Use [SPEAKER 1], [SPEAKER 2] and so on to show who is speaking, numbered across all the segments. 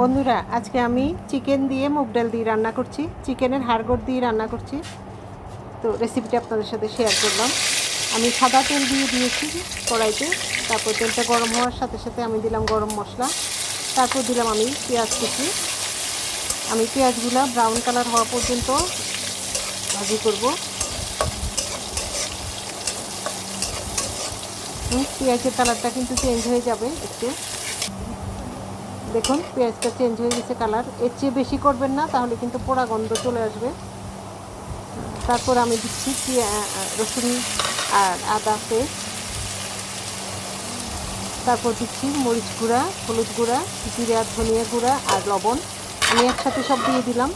[SPEAKER 1] বন্ধুরা, আজকে আমি চিকেন দিয়ে মুগ ডাল দিয়ে রান্না করছি। চিকেনের হাড়গোড় দিয়ে রান্না করছি। তো রেসিপিটা আপনাদের সাথে শেয়ার করলাম। আমি সাদা তেল দিয়ে দিয়েছি কড়াইতে। তারপর তেলটা গরম হওয়ার সাথে সাথে আমি দিলাম গরম মশলা। তারপর দিলাম আমি পেঁয়াজ কুচি। আমি পেঁয়াজগুলো ব্রাউন কালার হওয়া পর্যন্ত ভাজি করব। পেঁয়াজের কালারটা কিন্তু চেঞ্জ হয়ে যাবে একটু। দেখুন, পেঁয়াজটা চেঞ্জ হয়ে গেছে কালারের চেয়ে বেশি করবেন না, তাহলে কিন্তু পোড়া গন্ধ চলে আসবে। তারপর আমি দিচ্ছি রসুন আর আদা পেস্ট তারপর দিচ্ছি মরিচ গুঁড়া, হলুদ গুঁড়া, জিরা ধনিয়া গুঁড়া আর লবণ। আমি একসাথে সব দিয়ে দিলাম।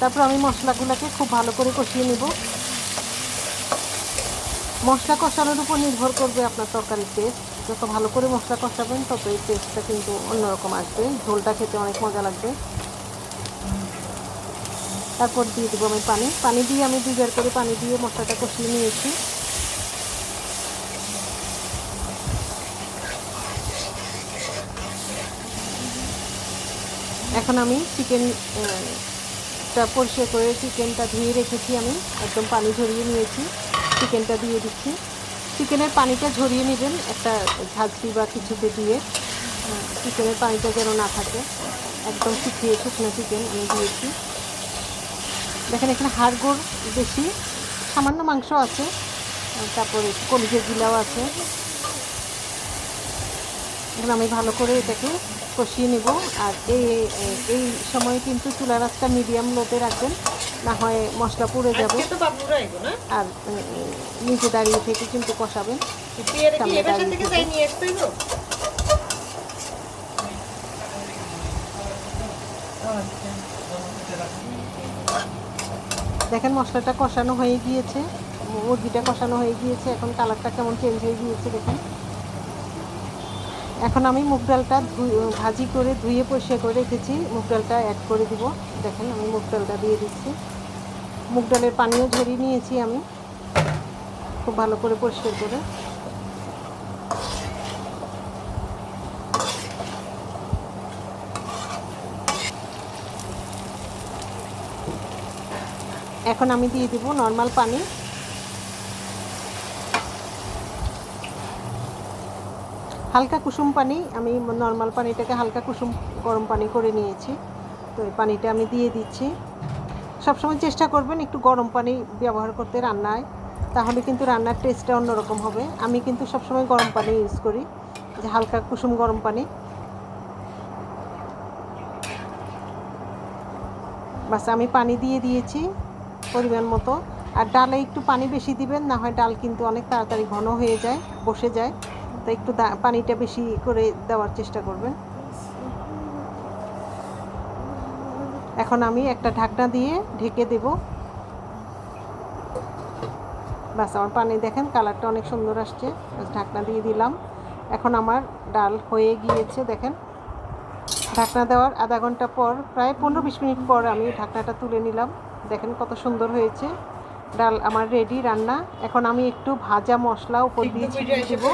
[SPEAKER 1] তারপর আমি মশলাগুলোকে খুব ভালো করে কষিয়ে নেব। মশলা কষানোর উপর নির্ভর করবে আপনার তরকারির টেস্ট যত ভালো করে মশলা কষাবেন তত এই টেস্টটা কিন্তু অন্যরকম আসবে। ঝোলটা খেতে অনেক মজা লাগবে। তারপর দিয়ে দেবো আমি পানি। পানি দিয়ে আমি দুবার করে পানি দিয়ে মশলাটা কষিয়ে নিয়েছি। এখন আমি চিকেন টা পরিষ্কার করে চিকেনটা ধুয়ে রেখেছি আমি। একদম পানি ঝরিয়ে নিয়েছি। চিকেনটা দিয়ে দিচ্ছি। চিকেনের পানিটা ঝরিয়ে নেবেন, একটা ঝাঁঝরি বা কিছুতে দিয়ে। চিকেনের পানিটা যেন না থাকে, একদম শুকিয়ে শুকনো চিকেন, আমি দিয়েছি। দেখেন, এখানে হাড়গোড় বেশি, সামান্য মাংস আছে, তারপরে কলিজের গিলাও আছে। এখন আমি ভালো করে এটাকে কষিয়ে নেব। আর এই এই- সময় কিন্তু চুলা রাস্তা মিডিয়াম লোতে রাখবেন না হয় মশলা পুড়ে যাবে। আর নিচে দাঁড়িয়ে থেকে কিন্তু কষাবেন। দেখেন মশলাটা কষানো হয়ে গিয়েছে মুরগিটা কষানো হয়ে গিয়েছে এখন কালারটা কেমন চেঞ্জ হয়ে গিয়েছে দেখুন। এখন আমি মুগ ডালটা ভাজি করে ধুয়ে পরিষ্কার করে রেখেছি। মুগ ডালটা অ্যাড করে দিব। দেখেন আমি মুগ ডালটা দিয়ে দিচ্ছি। মুগ ডালের পানিও ঝরিয়ে নিয়েছি আমি। খুব ভালো করে পরিষ্কার করে। এখন আমি দিয়ে দিব নর্মাল পানি। হালকা কুসুম পানি, আমি নর্মাল পানিটাকে হালকা কুসুম গরম পানি করে নিয়েছি। তো এই পানিটা আমি দিয়ে দিচ্ছি। সবসময় চেষ্টা করবেন একটু গরম পানি ব্যবহার করতে রান্নায়, তাহলে কিন্তু রান্নার টেস্টটা অন্যরকম হবে। আমি কিন্তু সবসময় গরম পানি ইউজ করি যে হালকা কুসুম গরম পানি। বাস, আমি পানি দিয়ে দিয়েছি পরিমাণ মতো। আর ডালে একটু পানি বেশি দিবেন, না হয় ডাল কিন্তু অনেক তাড়াতাড়ি ঘন হয়ে যায়, বসে যায়। তো একটু পানিটা বেশি করে দেওয়ার চেষ্টা করবেন এখন আমি একটা ঢাকনা দিয়ে ঢেকে দেব। বাস আমার পানি দেখেন, কালারটা অনেক সুন্দর আসছে। ঢাকনা দিয়ে দিলাম। এখন আমার ডাল হয়ে গিয়েছে, দেখেন। ঢাকনা দেওয়ার আধা ঘণ্টা পর, প্রায় পনেরো বিশ মিনিট পর আমি ঢাকনাটা তুলে নিলাম। দেখেন কত সুন্দর হয়েছে। ডাল আমার রেডি রান্না। এখন আমি একটু ভাজা মশলা উপর দিয়ে ছিটিয়ে দেবো।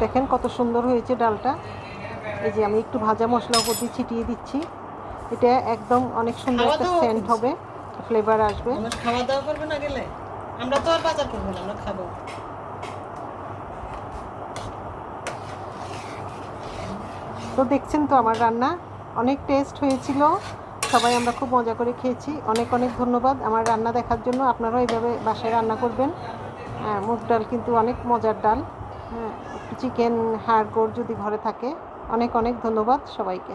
[SPEAKER 1] দেখেন কত সুন্দর হয়েছে ডালটা। এই যে আমি একটু ভাজা মশলা উপর দিয়ে ছিটিয়ে দিচ্ছি। এটা একদম অনেক সুন্দর একটা সেন্ট হবে। ফ্লেভার আসবে।
[SPEAKER 2] খাওয়া দাওয়া করবে না গেলে? আমরা তো আর বাজার করব না আমরা খাব।
[SPEAKER 1] তো দেখছেন তো আমার রান্না অনেক টেস্ট হয়েছিল। সবাই আমরা খুব মজা করে খেয়েছি। অনেক অনেক ধন্যবাদ আমার রান্না দেখার জন্য। আপনারাও এইভাবে বাসায় রান্না করবেন। হ্যাঁ মুগ ডাল কিন্তু অনেক মজার ডাল। হ্যাঁ চিকেন হাড় গোড় যদি ঘরে থাকে। অনেক অনেক ধন্যবাদ সবাইকে।